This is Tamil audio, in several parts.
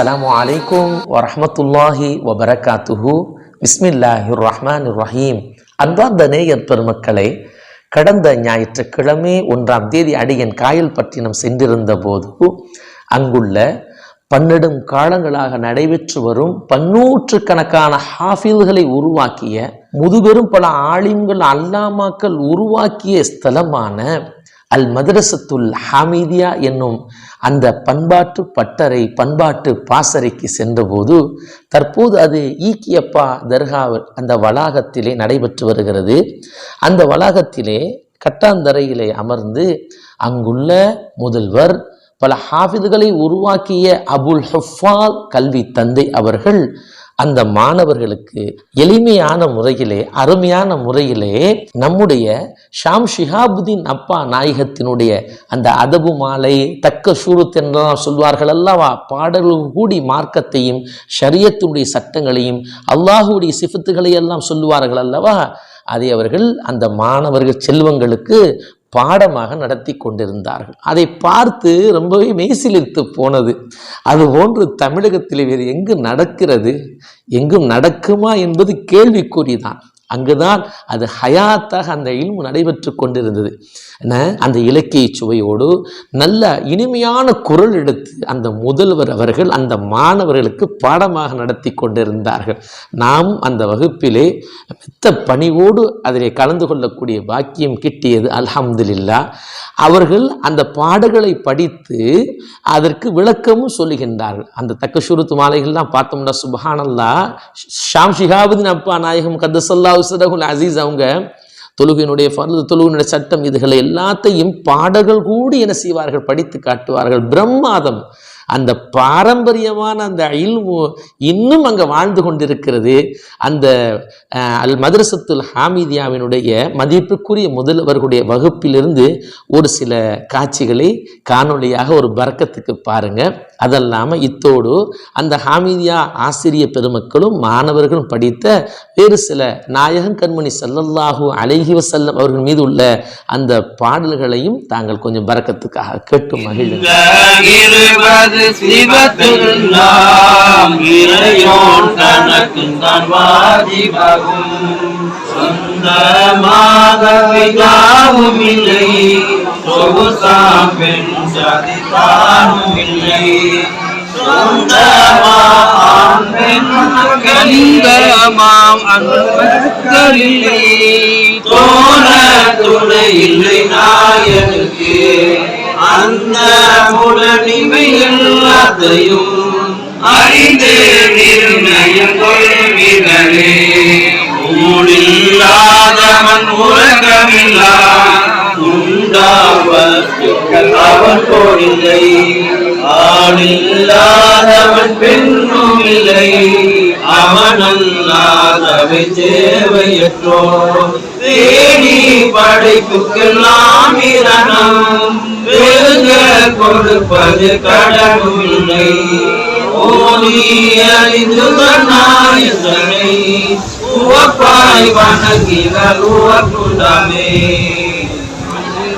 அஸ்ஸலாமு அலைக்கும் வரஹ்மத்துல்லாஹி வபரகாத்துஹு பிஸ்மில்லாஹிர் ரஹ்மான் ரஹீம் அன்பார்ந்த நேயர் பெருமக்களை கடந்த ஞாயிற்றுக்கிழமை ஒன்றாம் தேதி அடியன் காயல் பட்டினம் சென்றிருந்த போது அங்குள்ள பன்னெடும் காலங்களாக நடைபெற்று வரும் பன்னூற்றுக்கணக்கான ஹாஃபில்களை உருவாக்கிய முதுபெரும் பல ஆலிம்கள் அல்லாமாக்கள் உருவாக்கிய ஸ்தலமான அல் மதரசத்துல் ஹாமீதியா என்னும் அந்த பண்பாட்டு பட்டறை பண்பாட்டு பாசறைக்கு சென்றபோது தற்போது அது ஈக்கியப்பா தர்கா அந்த வளாகத்திலே நடைபெற்று வருகிறது. அந்த வளாகத்திலே கட்டாந்தரையிலே அமர்ந்து அங்குள்ள முதல்வர் பல ஹாஃபிதுகளை உருவாக்கிய அபுல் ஹஃபால் கல்வி தந்தை அவர்கள் அந்த மாணவர்களுக்கு எளிமையான முறையிலே அருமையான முறையிலே நம்முடைய ஷாம் ஷிஹாபுதீன் அப்பா நாயகத்தினுடைய அந்த அதபு மாலை தக்க சூரத் என்றெல்லாம் சொல்வார்கள் அல்லவா? பாடல்கள் கூடி மார்க்கத்தையும் ஷரியத்தினுடைய சட்டங்களையும் அல்லாஹுடைய சிஃபத்துகளை எல்லாம் சொல்லுவார்கள் அல்லவா? அதை அவர்கள் அந்த மாணவர்கள் செல்வங்களுக்கு பாடமாக நடத்தி கொண்டிருந்தார்கள். அதை பார்த்து ரொம்பவே மெய்சிலிர்த்து போனது. அது போன்று தமிழகத்தில் வேறு எங்கு நடக்கிறது? எங்கும் நடக்குமா என்பது கேள்விக்குறிதான். அங்குதான் அது ஹயாத்தாக அந்த இல்மு நடைபெற்று கொண்டிருந்தது. அந்த இலக்கிய சுவையோடு நல்ல இனிமையான குரல் எடுத்து அந்த முதல்வர் அவர்கள் அந்த மாணவர்களுக்கு பாடமாக நடத்தி கொண்டிருந்தார்கள். நாம் அந்த வகுப்பிலே மித்த பணிவோடு அதிலே கலந்து கொள்ளக்கூடிய பாக்கியம் கிட்டியது அல்ஹம்துலில்லா. அவர்கள் அந்த பாடுகளை படித்து அதற்கு விளக்கமும் சொல்லுகின்றார்கள். அந்த தக்க சுருத்து மாலைகள்லாம் பார்த்தோம்னா சுபஹானல்லா ஷாம் ஷிஹாபுதீன் அப்பா நாயகம் கத்தசல்லா சதகுல் அசீஸ் அவங்க தொழுகையினுடைய ஃபர்து தொழுகையினுடைய சட்டம் இதுகளை எல்லாத்தையும் பாடல்கள் கூடி என்ன செய்வார்கள்? படித்து காட்டுவார்கள். பிரம்மாதம். அந்த பாரம்பரியமான அந்த இல்மு இன்னும் அங்கே வாழ்ந்து கொண்டிருக்கிறது. அந்த அல் மதரசத்துல் ஹாமிதியாவினுடைய மதிப்புக்குரிய முதல்வர்களுடைய வகுப்பிலிருந்து ஒரு சில காட்சிகளை காணொளியாக ஒரு பறக்கத்துக்கு பாருங்க. அதல்லாமல் இத்தோடு அந்த ஹாமிதியா ஆசிரிய பெருமக்களும் மாணவர்களும் படித்த வேறு சில நாயகன் கண்மணி ஸல்லல்லாஹு அலைஹி வஸல்லம் அவர்கள் மீது உள்ள அந்த பாடல்களையும் தாங்கள் கொஞ்சம் பறக்கத்துக்காக கேட்டு மகிழுங்கள். சதித்தானும் இல்லை சொந்தமாம் அன்பர்களில்லை துணை இல்லை நாயனுக்கு அந்த எல்லாத்தையும் அறிந்து நிர்ணயம் கொள்வீர்களே ஊழில்லாதவன் உலகமில்லா உண்டாவதற்கள் அவன் போரில்லை. ஆளில்லாதவன் பெண்ணும் இல்லை. அவனல்லாதவை தேவையற்றோ. தேடி படைப்புக்கெல்லாம் இரணம். பெருக கொடுப்பது கடவுளை ஓதி அறிந்து நாயசனை உவப்பாய் வணங்கினர் உவக்குண்டமே.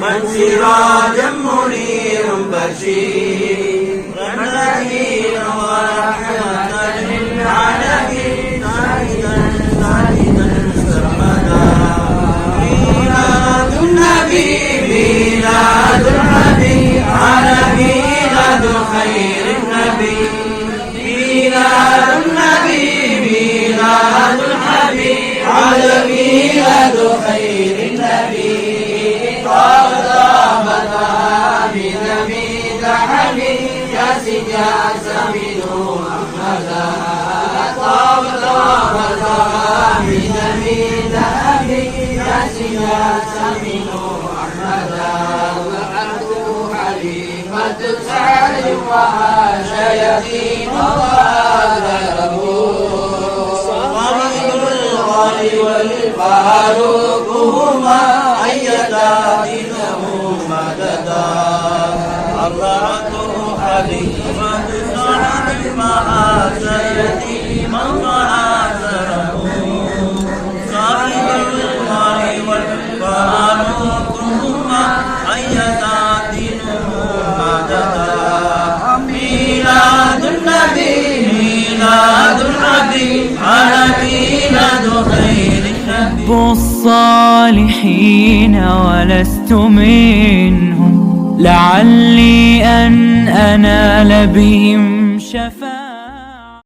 من سراجا منير بشير نذير ورحمة للعالمين سعيدا سعيدا سرمدا ميلاد النبي ميلاد الحبيب على ميلاد خير النبي فيها سمين أحمدا وعبد حليمة سعد وعاش يتيم وغادره ومن الغالي والفاروق هما أيتا إنه مددا أرادوا حليمة سعد وعاش يتيم الصالحين ولست منهم. لعلي أن أنال بهم